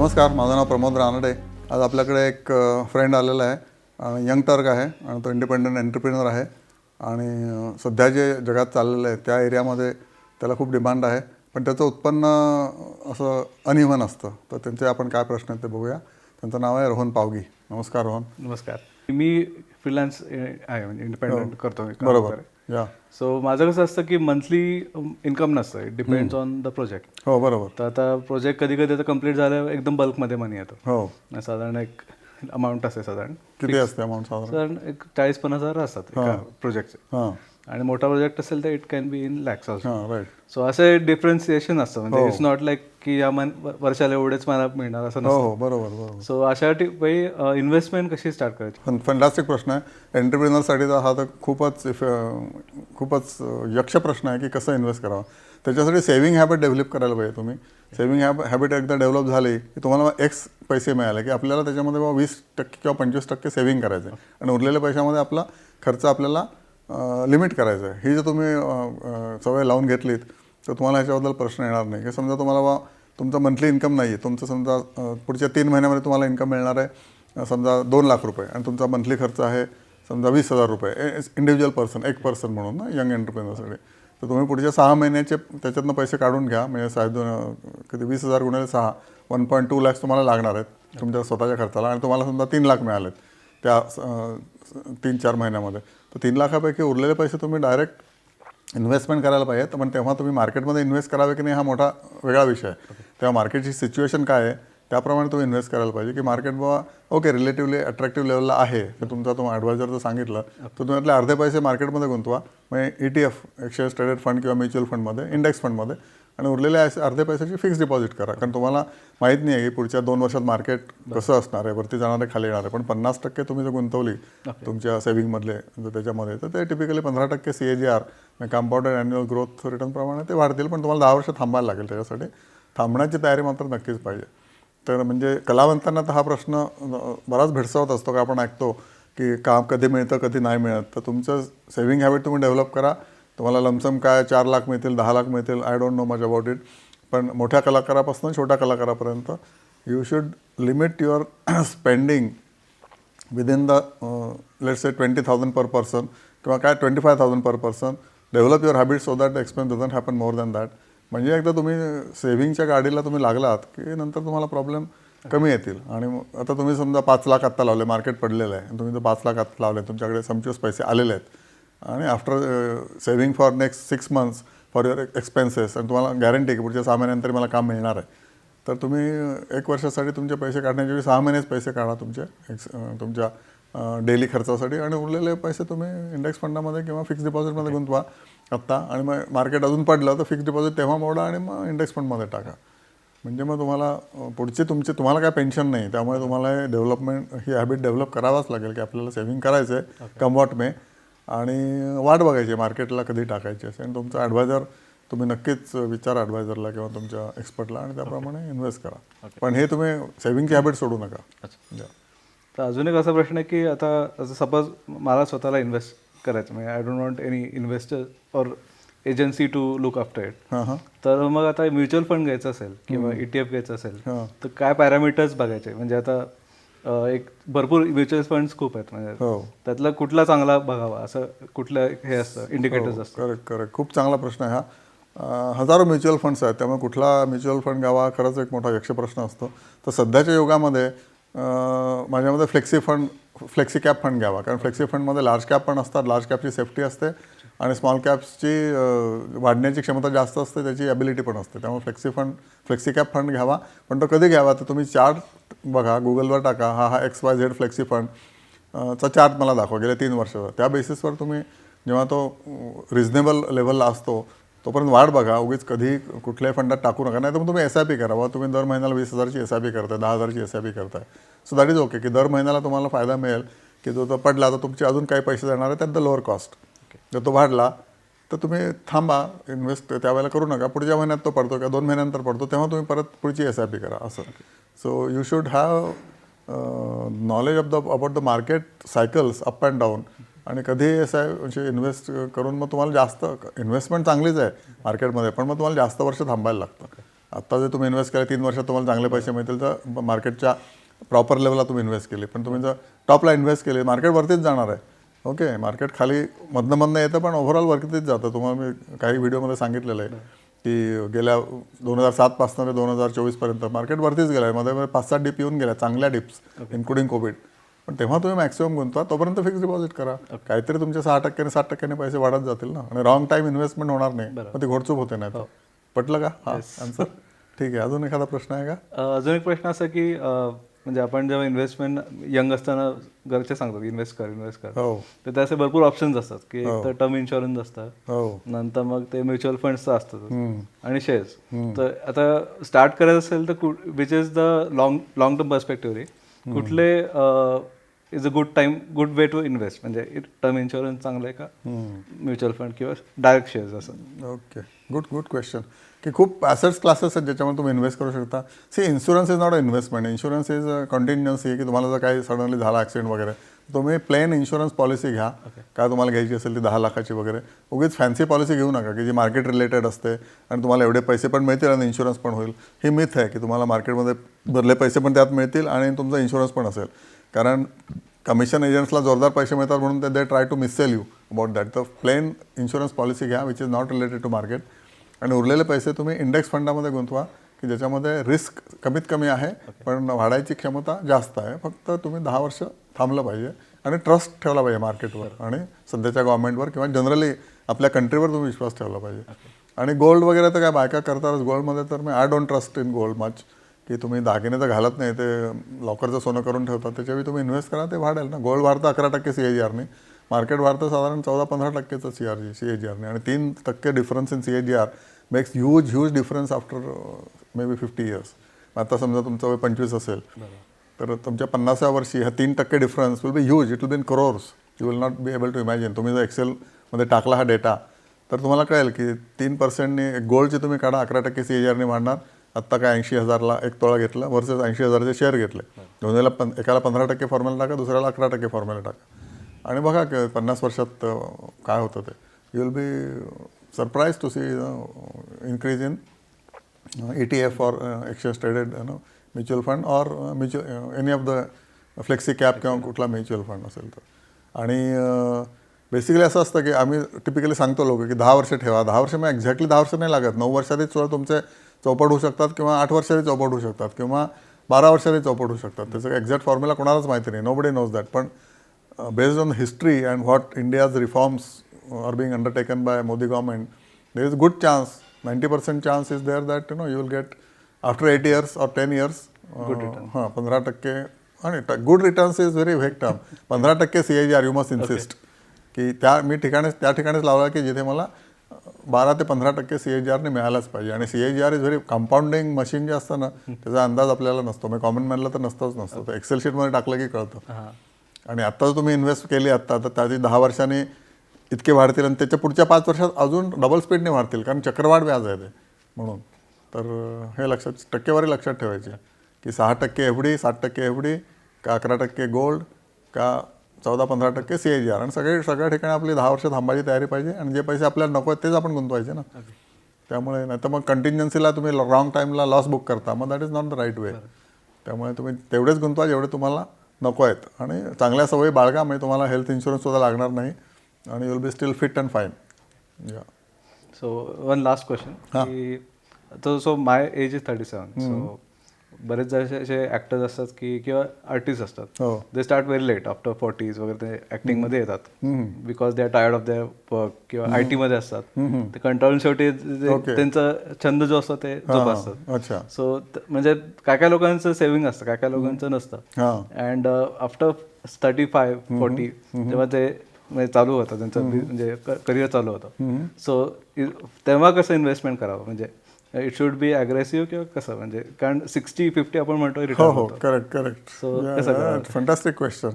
नमस्कार माझं नाव प्रमोद रानडे. आज आपल्याकडे एक फ्रेंड आलेला आहे. यंग टर्क आहे आणि तो इंडिपेंडंट एंटरप्रिनर आहे. आणि सध्या जे जगात चाललेलं आहे त्या एरियामध्ये त्याला खूप डिमांड आहे. पण त्याचं उत्पन्न असं अनइव्हन असतं. तर त्यांचे आपण काय प्रश्न आहेत ते बघूया. त्यांचं नाव आहे रोहन पावगी. नमस्कार रोहन. नमस्कार. मी फ्रीलान्स आहे म्हणजे इंडिपेंडंट करतो मी काम बरोबर सो माझं कसं असतं की मंथली इन्कम नसतं. It depends on the project हो बरोबर. तर आता प्रोजेक्ट कधी कधी आता कंप्लीट झालं एकदम बल्कमध्ये मनी येतो. हो. साधारण एक अमाऊंट असते साधारण. किती असते अमाऊंट साधारण? एक चाळीस पन्नास हजार असतात प्रोजेक्टचे हां. आणि मोठा प्रोजेक्ट असेल तर it can be in lakhs also हां राईट सो असे डिफरन्सिएशन असतं. म्हणजे इट्स नॉट लाईक की या मन वर्षाला एवढेच मला मिळणार असं हो हो बरोबर बरोबर. सो अशा वेळी इन्व्हेस्टमेंट कशी स्टार्ट करायची? फन फंटास्टिक प्रश्न आहे. एंटरप्रिनरसाठी तर हा तर खूपच खूपच यक्ष प्रश्न आहे की कसं इन्व्हेस्ट करावं. त्याच्यासाठी सेव्हिंग हॅबिट डेव्हलप करायला पाहिजे तुम्ही. सेव्हिंग हॅब हॅबिट एकदा डेव्हलप झाली की तुम्हाला एक्स पैसे मिळाले की आपल्याला त्याच्यामध्ये बाबा वीस टक्के किंवा पंचवीस टक्के सेव्हिंग करायचं आणि उरलेल्या पैशामध्ये आपला खर्च आपल्याला लिमिट करायचं आहे. ही जर तुम्ही सवय लावून घेतलीत तर तुम्हाला ह्याच्याबद्दल प्रश्न येणार नाही. की समजा तुम्हाला बा तुमचं मंथली इन्कम नाही आहे तुमचं समजा पुढच्या तीन महिन्यामध्ये तुम्हाला इन्कम मिळणार आहे समजा दोन लाख रुपये. आणि तुमचा मंथली खर्च आहे समजा वीस हजार रुपये. इंडिव्हिज्युअल पर्सन एक पर्सन म्हणून ना यंग एंटरप्रेनरसाठी तर तुम्ही पुढच्या सहा महिन्याचे त्याच्यातनं पैसे काढून घ्या. म्हणजे साहेब दोन किती वीस हजार गुणिले सहा. वन पॉईंट टू लॅक्स तुम्हाला लागणार आहेत तुमच्या स्वतःच्या खर्चाला. आणि तुम्हाला समजा तीन लाख मिळालेत त्या तीन चार महिन्यामध्ये. तर तीन लाखापैकी उरलेले पैसे तुम्ही डायरेक्ट इन्व्हेस्टमेंट करायला पाहिजे पण तेव्हा तुम्ही मार्केटमध्ये इन्व्हेस्ट करावे की नाही हा मोठा वेगळा विषय आहे. तेव्हा मार्केटची सिच्युएशन काय आहे त्याप्रमाणे तुम्ही इन्व्हेस्ट करायला पाहिजे की मार्केट बाबा ओके रिलेटिव्हली अट्रॅक्टिव्ह लेवलला आहे. तर तुमचा तुम्ही ॲडवायझर जर सांगितलं. तर तुम्ही त्यातले अर्धे पैसे मार्केटमध्ये गुंतवा. म्हणजे E T F exchange traded fund किंवा म्युच्युअल फंडमध्ये इंडेक्स फंडमध्ये आणि उरलेले असे अर्धे पैशाची फिक्स डिपॉझिट करा. कारण तुम्हाला माहीत नाही आहे की पुढच्या दोन वर्षात मार्केट कसं असणार आहे. वरती जाणार आहे खाली येणार आहे. पण पन्नास टक्के तुम्ही जर गुंतवली तुमच्या सेव्हिंगमधले जर त्याच्यामध्ये तर ते टिपिकली पंधरा टक्के C A G R compounded annual growth रिटर्नप्रमाणे ते वाढतील. पण तुम्हाला दहा वर्ष थांबायला लागेल त्याच्यासाठी. थांबण्याची तयारी मात्र नक्कीच पाहिजे. तर म्हणजे कलावंतांना तर हा प्रश्न बराच भेडसावत असतो का आपण ऐकतो की काम कधी मिळतं कधी नाही मिळत. तर तुमचं सेव्हिंग हॅबिट तुम्ही डेव्हलप करा. तुम्हाला लमसम काय चार लाख मिळतील दहा लाख मिळतील I don't know much about it पण मोठ्या कलाकारापासून छोट्या कलाकारापर्यंत you should limit your spending within the let say twenty thousand per person किंवा काय twenty five thousand per person develop your habit so that expense doesn't happen more than that म्हणजे एकदा तुम्ही सेव्हिंगच्या गाडीला तुम्ही लागलात की नंतर तुम्हाला प्रॉब्लेम कमी येतील. आणि मग आता तुम्ही समजा पाच लाख आत्ता लावले मार्केट पडलेलं आहे. आणि तुम्ही जर पाच लाख आत्ता लावले तुमच्याकडे समचूस पैसे आलेले आहेत. आणि after saving for next six months for your expenses आणि तुम्हाला गॅरंटी की पुढच्या सहा महिन्यानंतर मला काम मिळणार आहे. तर तुम्ही एक वर्षासाठी तुमचे पैसे काढण्याच्या वेळी सहा महिनेच पैसे काढा तुमचे एक्स अं, तुमच्या डेली खर्चासाठी आणि उरलेले पैसे तुम्ही इंडेक्स फंडामध्ये किंवा फिक्स डिपॉझिटमध्ये गुंतवा आत्ता. आणि मग मार्केट अजून पडलं तर फिक्स डिपॉझिट तेव्हा मोडा आणि मग इंडेक्स फंडमध्ये टाका. म्हणजे मग तुम्हाला पुढचे तुमचे तुम्हाला काय पेन्शन नाही. त्यामुळे तुम्हाला डेव्हलपमेंट ही हॅबिट डेव्हलप करावाच लागेल की आपल्याला सेव्हिंग करायचं आहे कमवॉट मे आणि वाट बघायची मार्केटला कधी टाकायची असेल. आणि तुमचा ॲडवायझर तुम्ही नक्कीच विचार ॲडवायझरला किंवा तुमच्या एक्सपर्टला आणि त्याप्रमाणे इन्व्हेस्ट करा. पण हे तुम्ही सेव्हिंगची हॅबिट सोडू नका. तर अजून एक असा प्रश्न आहे की आता असं सपोज मला स्वतःला इन्व्हेस्ट करायचं म्हणजे I don't want any investor or agency to look after it हां हां. तर मग आता म्युच्युअल फंड घ्यायचं असेल किंवा ई टी एफ घ्यायचं असेल. तर काय पॅरामीटर्स बघायचे? म्हणजे आता एक भरपूर म्युच्युअल फंड्स खूप आहेत म्हणजे हो. त्यातला कुठला चांगला बघावा असं कुठलं हे असतं इंडिकेटर्स असतं करेक्ट करेक्ट खूप चांगला प्रश्न आहे हा. हजारो म्युच्युअल फंड्स आहेत त्यामुळे कुठला म्युच्युअल फंड घ्यावा खरंच एक मोठा यक्ष प्रश्न असतो. तर सध्याच्या युगामध्ये अं, माझ्या मते flexi fund flexi cap fund घ्यावा कारण फ्लेक्सी फंडमध्ये लार्ज कॅप पण असतात लार्ज कॅपची सेफ्टी असते. आणि स्मॉल कॅप्सची वाढण्याची क्षमता जास्त असते त्याची ॲबिलिटी पण असते. त्यामुळे flexi fund flexi cap fund घ्यावा. पण तो कधी घ्यावा? तर तुम्ही चार्ट बघा गुगलवर टाका. हा हा X Y Z flexi fund चा चार्ट मला दाखवा. गेल्या तीन वर्षाचा त्या बेसिसवर तुम्ही जेव्हा तो रिझनेबल लेवलला असतो तोपर्यंत वाढ बघा. उगीच कधी कुठल्याही फंडात टाकू नका. नाही तर मग तुम्ही एस आय पी करा. वा तुम्ही दर महिन्याला वीस हजारची एस आय पी करताय दहा हजारची एस आय पी करताय. सो दॅट इज ओके की दर महिन्याला तुम्हाला फायदा मिळेल. की जो तो पडला तर तुमचे अजून काही पैसे जाणार आहे त्यात द लोअर कॉस्ट जर तो वाढला तर तुम्ही थांबा इन्व्हेस्ट त्यावेळेला करू नका. पुढच्या महिन्यात तो पडतो किंवा दोन महिन्यानंतर पडतो तेव्हा तुम्ही परत पुढची एस आय पी करा असं. So you should have knowledge of the about the market cycles up and down आणि कधी एस आय म्हणजे इन्व्हेस्ट करून मग तुम्हाला जास्त इन्व्हेस्टमेंट चांगलीच आहे मार्केटमध्ये पण मग तुम्हाला जास्त वर्ष थांबायला लागतं. आत्ता जर तुम्ही इन्व्हेस्ट केले तीन वर्षात तुम्हाला चांगले पैसे मिळतील तर मार्केटच्या प्रॉपर लेवलला तुम्ही इन्व्हेस्ट केले. पण तुम्ही जर टॉपला इन्व्हेस्ट केले मार्केट वरतीच जाणार आहे. ओके मार्केट खाली मधनं मधनं येतं पण ओव्हरऑल वरतीच जातं. तुम्हाला मी काही व्हिडिओमध्ये सांगितलेलं आहे की गेल्या दोन हजार सातपासून ते दोन हजार चोवीसपर्यंत मार्केट वरतीच गेलं आहे मध्ये मध्ये पाच सात डिप येऊन गेल्या चांगल्या डिप्स इन्क्लुडिंग कोविड पण तेव्हा तुम्ही मॅक्सिमम गुंतवा तोपर्यंत फिक्स डिपॉझिट करा. काहीतरी तुमचे सहा टक्क्याने सात टक्क्याने पैसे वाढत जातील ना. आणि रॉंग टाईम इन्व्हेस्टमेंट होणार नाही. मग ती घोडचूक होते नाही तर. पटलं का? हा आन्सर ठीक आहे. अजून एखादा प्रश्न आहे का? अजून एक प्रश्न असा की म्हणजे आपण जेव्हा इन्व्हेस्टमेंट यंग असताना घरचे सांगतात इन्व्हेस्ट कर इन्व्हेस्ट कर. हो. तर त्याचे भरपूर ऑप्शन्स असतात की एक तर टर्म इन्शुरन्स असतं. हो. नंतर मग ते म्युच्युअल फंड्स असतात. आणि शेअर्स तर आता स्टार्ट करायचं असेल तर which is the long long term perspective कुठले is a good time good way to invest म्हणजे टर्म इन्शुरन्स चांगलं आहे का? म्युच्युअल फंड किंवा डायरेक्ट शेअर्स असं. ओके गुड गुड क्वेश्चन की खूप ॲसेट्स क्लासेस आहेत ज्याच्यामध्ये तुम्ही इन्व्हेस्ट करू शकता. See insurance is not a investment insurance is continuancy की तुम्हाला जर काही सडनली झाला ॲक्सिडेंट वगैरे तुम्ही प्लेन इन्शुरन्स पॉलिसी घ्या. काय तुम्हाला घ्यायची असेल ती दहा लाखाची वगैरे. उगीच फॅन्सी पॉलिसी घेऊ नका की जी मार्केट रिलेटेड असते आणि तुम्हाला एवढे पैसे पण मिळतील आणि इन्शुरन्स पण होईल. ही मिथ आहे की तुम्हाला मार्केटमध्ये भरले पैसे पण त्यात मिळतील आणि तुमचा इन्शुरन्स पण असेल. कारण कमिशन एजंट्सला जोरदार पैसे मिळतात म्हणून ते they try to missell you about that तर प्लेन इन्शुरन्स पॉलिसी घ्या which is not related to market आणि उरलेले पैसे तुम्ही इंडेक्स फंडामध्ये गुंतवा की ज्याच्यामध्ये रिस्क कमीत कमी आहे पण वाढायची क्षमता जास्त आहे. फक्त तुम्ही दहा वर्ष थांबलं पाहिजे आणि ट्रस्ट ठेवला पाहिजे मार्केटवर आणि सध्याच्या गव्हर्नमेंटवर किंवा जनरली आपल्या कंट्रीवर तुम्ही विश्वास ठेवला पाहिजे. आणि गोल्ड वगैरे तर काय बायका करतातच. गोल्डमध्ये तर मी I don't trust in gold much की तुम्ही दागिने तर घालत नाही ते लॉकरचं सोनं करून ठेवतात त्याच्यावेळी तुम्ही इन्व्हेस्ट करा ते वाढेल ना. गोल्ड वाढतं अकरा टक्के सी ए जी आरने मार्केट वाढतं साधारण चौदा पंधरा टक्केचं C R G C A G आरने आणि तीन टक्के difference in C A G R makes huge huge difference after may be fifty years आता समजा तुमचं वय पंचवीस असेल तर तुमच्या पन्नासाव्या वर्षी हा तीन टक्के difference will be huge it will be in crores you will not be able to imagine तुम्ही जर एक्सेलमध्ये टाकला हा डेटा तर तुम्हाला कळेल की तीन पर्सेंटनी गोल्डचे तुम्ही काढा अकरा टक्के सी ए जी आरने वाढणार. आत्ता काय ऐंशी हजारला एक तोळा घेतला वर्सेस ऐंशी हजारचे शेअर घेतले. दोन्हीला पण एकाला पंधरा टक्के फॉर्म्युला टाका दुसऱ्याला अकरा टक्के फॉर्म्युला टाका. आणि बघा पन्नास वर्षात काय होतं ते. You will be surprise to see increase in E T F or exchange traded no mutual fund or mutual any of the flexi cap किंवा कुठला म्युच्युअल फंड असेल तर. आणि बेसिकली असं असतं की आम्ही टिपिकली सांगतो लोक की दहा वर्ष ठेवा. दहा वर्ष मग एक्झॅक्टली दहा वर्ष नाही लागत. नऊ वर्षातही सुद्धा तुमचे चौपट होऊ शकतात किंवा आठ वर्षातही चौपट होऊ शकतात किंवा बारा वर्षातही चौपट होऊ शकतात. त्याचं एक्झॅक्ट फॉर्म्युला कोणालाच माहिती नाही. नो बडी नोज दॅट पण based on history and what India's reforms are being undertaken by Modi government there is good chance ninety percent chance is there that you know you will get after eight years or ten years हां पंधरा टक्के आणि good returns is very vague term पंधरा टक्के C A G R you must insist की त्या मी ठिकाणी त्या ठिकाणीच लावला की जिथे मला बारा ते पंधरा टक्के सी ए जी आरने मिळायलाच पाहिजे. आणि C A G R is very compounding machine जे असतं ना त्याचा अंदाज आपल्याला नसतो. मग कॉमन मॅनला तर नसतोच नसतो. तर एक्सेल शीटमध्ये टाकलं की कळतं. आणि आत्ता जर तुम्ही इन्व्हेस्ट केली आत्ता तर त्याची दहा वर्षांनी इतके वाढतील आणि त्याच्या पुढच्या पाच वर्षात अजून डबल स्पीडने वाढतील कारण चक्रवाढ व्याज आहे ते. म्हणून. तर हे लक्षात टक्केवारी लक्षात ठेवायची की सहा टक्के एफ डी सात टक्के एफ डी का अकरा टक्के गोल्ड का चौदा पंधरा टक्के सी ए जी आर. आणि सगळे सगळ्या ठिकाणी आपली दहा वर्ष थांबायची तयारी पाहिजे आणि जे पैसे आपल्याला नको आहेत तेच आपण गुंतवायचे ना. त्यामुळे नाही तर मग कंटिन्जन्सीला तुम्ही रॉंग टाईमला लॉस बुक करता मग that is not the right way त्यामुळे तुम्ही तेवढेच गुंतवा जेवढे तुम्हाला नको आहेत. आणि चांगल्या सवयी बाळगा म्हणजे तुम्हाला हेल्थ इन्शुरन्स सुद्धा लागणार नाही आणि you'll be still fit and fine yeah so one last question की तो so my age is thirty seven so बरेच जसे असे ॲक्टर्स असतात की किंवा आर्टिस्ट असतात. They start very late after forties वगैरे ते ॲक्टिंगमध्ये येतात. Because they are tired of their work किंवा आय टीमध्ये असतात. ते कंटाळून शेवटी. त्यांचा छंद जो असतो ते जोपासतात. अच्छा. सो म्हणजे काय काय लोकांचं सेव्हिंग असतं काय काय लोकांचं नसतं. हां. And after thirty five forty तेव्हा ते म्हणजे चालू होतं त्यांचं म्हणजे करिअर चालू होतं. सो तेव्हा कसं इन्व्हेस्टमेंट करावं? म्हणजे इट शुड बी अग्रेसिव्ह किंवा कसं? म्हणजे कारण सिक्स्टी फिफ्टी आपण म्हणतो हो रिटर्न हो करेक्ट? करेक्ट फंटास्टिक क्वेश्चन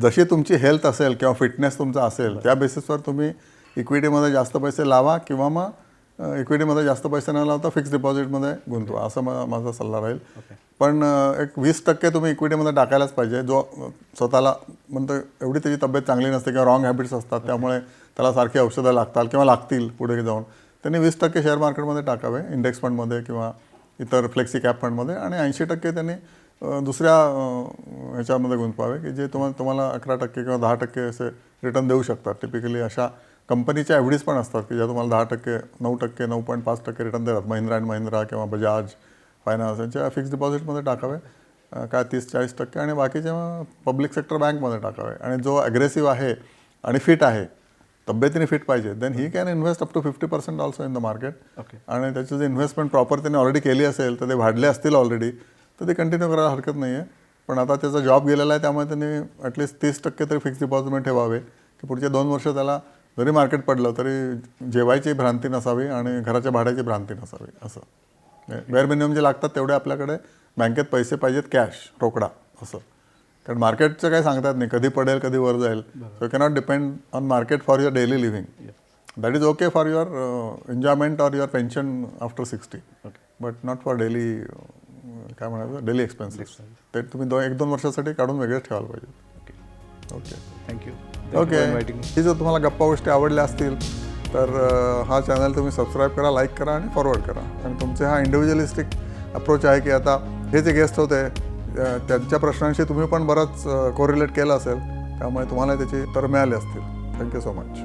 जशी तुमची हेल्थ असेल किंवा फिटनेस तुमचा असेल त्या बेसिसवर तुम्ही इक्विटीमध्ये जास्त पैसे लावा किंवा मग इक्विटीमध्ये जास्त पैसे न लावता फिक्स डिपॉझिटमध्ये गुंतवा. असं मा- माझा सल्ला राहील. पण एक वीस टक्के तुम्ही इक्विटीमध्ये टाकायलाच पाहिजे. जो स्वतःला म्हणतो एवढी त्याची तब्येत चांगली नसते किंवा रॉंग हॅबिट्स असतात त्यामुळे त्याला सारखी औषधं लागतात किंवा लागतील पुढे जाऊन. त्यांनी वीस टक्के शेअर मार्केटमध्ये टाकावे इंडेक्स फंडमध्ये किंवा इतर फ्लेक्सी कॅप फंडमध्ये आणि ऐंशी टक्के त्यांनी दुसऱ्या ह्याच्यामध्ये गुंतवावे की जे तुम्हाला तुम्हाला अकरा टक्के किंवा दहा टक्के असे रिटर्न देऊ शकतात. टिपिकली अशा कंपनीच्या एफ डीज पण असतात की ज्या तुम्हाला दहा टक्के नऊ टक्के नऊ पॉईंट पाच टक्के रिटर्न देतात. महिंद्रा अँड महिंद्रा किंवा बजाज फायनान्स यांच्या फिक्स डिपॉझिटमध्ये टाकावे काय तीस चाळीस टक्के आणि बाकीचे मग पब्लिक सेक्टर बँकमध्ये टाकावे. आणि जो ॲग्रेसिव्ह आहे आणि फिट आहे तब्येतीने फिट पाहिजे. Then he can invest up to fifty percent also in the market okay आणि त्याची जी इन्व्हेस्टमेंट प्रॉपर त्याने ऑलरेडी केली असेल तर ते वाढले असतील ऑलरेडी तर ते कंटिन्यू करायला हरकत नाही आहे पण आता त्याचा जॉब गेलेला आहे त्यामुळे त्यांनी ॲटलिस्ट तीस टक्के तरी फिक्स डिपॉझिटमध्ये ठेवावे की पुढचे दोन वर्ष त्याला जरी मार्केट पडलं तरी जेवायची भ्रांती नसावी आणि घराच्या भाड्याची भ्रांती नसावी असं. वेअर मिनिमम जे लागतात तेवढे आपल्याकडे बँकेत पैसे पाहिजेत कॅश रोकडा असं. कारण मार्केटचं काही सांगता येत नाही कधी पडेल कधी वर जाईल. So cannot depend on market for your daily living that is okay for your enjoyment or your pension after sixty but not for daily काय म्हणायचं? डेली एक्सपेन्सेस ते तुम्ही दो एक दोन वर्षासाठी काढून वेगळेच ठेवायला पाहिजे. Okay okay thank you okay ही जर तुम्हाला गप्पा गोष्टी आवडल्या असतील तर अ, हा चॅनल तुम्ही सबस्क्राईब करा लाईक करा आणि फॉरवर्ड करा. आणि तुमचे हा इंडिव्हिज्युअलिस्टिक अप्रोच आहे की आता हे जे गेस्ट होते त्यांच्या प्रश्नांशी तुम्ही पण बराच कोरिलेट केलं असेल त्यामुळे तुम्हाला त्याची उत्तर मिळाले असतील. Thank you so much